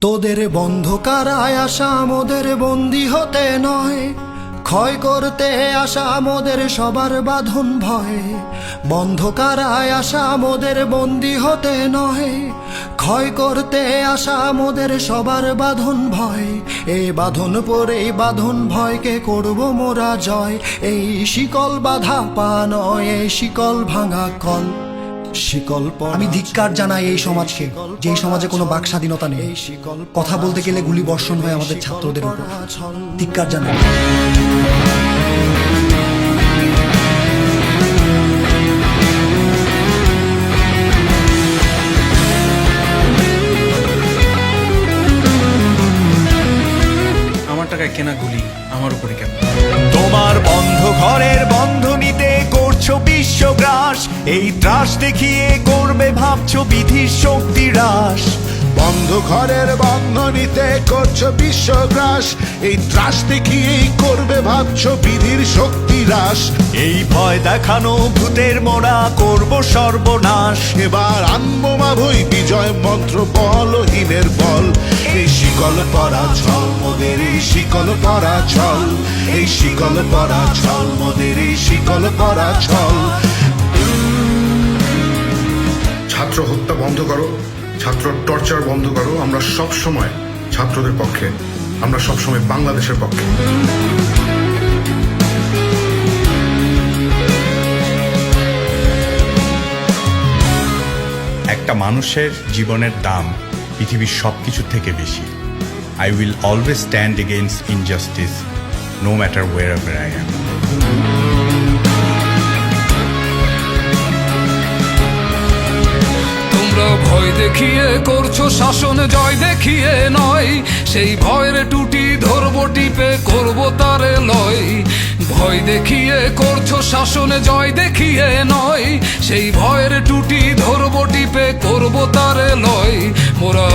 তোদের বন্ধ কারায় আসা মোদের বন্দি হতে নয়। ক্ষয় করতে আসা মোদের সবার বাঁধন ভয়ে। বন্ধ কারায় আসা মোদের বন্দি হতে নয়। ক্ষয় করতে আসা মোদের সবার বাঁধন ভয়। এই বাঁধন পরে বাঁধন ভয়কে করব মোরা জয়। এই শিকল বাধা পা নয়, এই শিকল ভাঙা কল। আমি ধিক্কার জানাই এই সমাজকে যে সমাজে কোনো বাক স্বাধীনতা নেই। কথা বলতে গেলে গুলি বর্ষণ হয় আমাদের ছাত্রদের উপর। ধিক্কার জানাই। আমার টাকায় কেনা গুলি আমার উপরে কেন? তোমার বন্ধ ঘরের বন্ধনীতে করছ বিশ্বগ্রাস? এই ত্রাস দেখিয়ে করবে ভাবছ বিধির শক্তি হ্রাস। বন্ধ ঘরের বন্ধনীতে করছ বিশ্বগ্রাস। এই ত্রাস দেখিয়েই করবে ভাবছ বিধির শক্তি হ্রাস। এই ভয় দেখানো ভূতের মোড়া করব সর্বনাশ। এবার আনব মাভই বিজয় মন্ত্র বলহীনের বল। শিকল পরা ছল, মোদের এই শিকল পরা ছল। এই শিকল পরা ছল, মোদের এই শিকল পরা ছল। ছাত্র হত্যা বন্ধ করো, ছাত্র টর্চার বন্ধ করো, আমরা সব সময় ছাত্রদের পক্ষে, আমরা সব সময় বাংলাদেশের পক্ষে। একটা মানুষের জীবনের দাম পৃথিবীর সব কিছু থেকে বেশি। I will always stand against injustice no ever I am তোমরা ভয় দেখিয়ে করছ, শাসন জয় দেখিয়ে নয়। সেই ভয়ের টুটি ধরবো, টিপে করব তারে লয়। ভয় দেখিয়ে করছ, শাসন জয় দেখিয়ে নয়। সেই ভয়ের টুটি ধরবো, টিপে করব তারে লয়। মোরা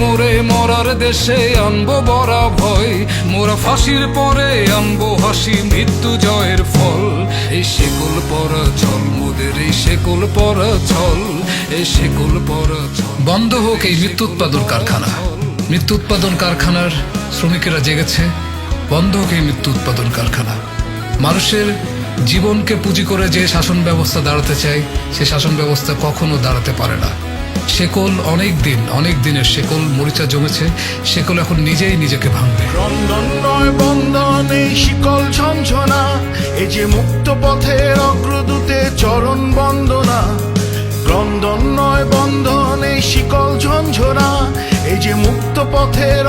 মোরে মরার দেশে আনব বড়া ভয়। মোরা ফাঁসির পরে আনব হাসি, মৃত্যু জয়ের ফল। এই শেকল পরা চল, মোদের এই শেকল পরা চল এই শেকল পরা বন্ধ হোক এই মৃত্যু উৎপাদন কারখানা। মৃত্যু উৎপাদন কারখানার শ্রমিকেরা জেগেছে। বন্ধ হোক এই মৃত্যু উৎপাদন কারখানা। মানুষের জীবনকে পুঁজি করে যে শাসন ব্যবস্থা দাঁড়াতে চায়, সে শাসন ব্যবস্থা কখনো দাঁড়াতে পারে না। শেকল অনেক দিন, অনেক দিনের শেকল, মরিচা জমেছে, শেকল এখন নিজেই নিজেকে ভাঙবে। এই শিকল ঝঞ্ঝনা এই যে মুক্ত পথের অগ্রদূতে চরণ বন্দনা। ক্রন্দন নয় বন্ধন শিকল ঝঞ্ঝনা এই যে মুক্ত পথের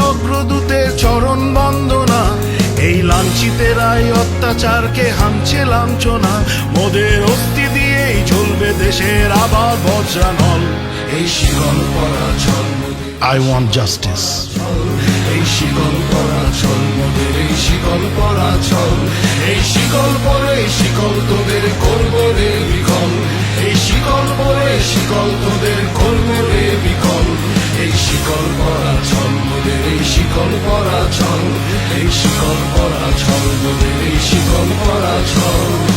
লাঞ্ছিতেরাই অত্যাচারকে হামছে লাঞ্ছনা। মোদের অস্থি দিয়েই চলবে দেশের আবার বজ্রানল। এই শিকল পরা চল আই ওয়ান্ট জাস্টিস এই শিকল পরা চল মোদের এই শিকল পরা চল এই শিকল পরে শিকল তোদের করব রে বিকল। এই শিকল পরে শিকল তোদের করব রে বিকল। এই শিকল পরা চল মোদের এই শিকল পরা চল এই শিকল পরা ছল বলে এই শিকল পরা চল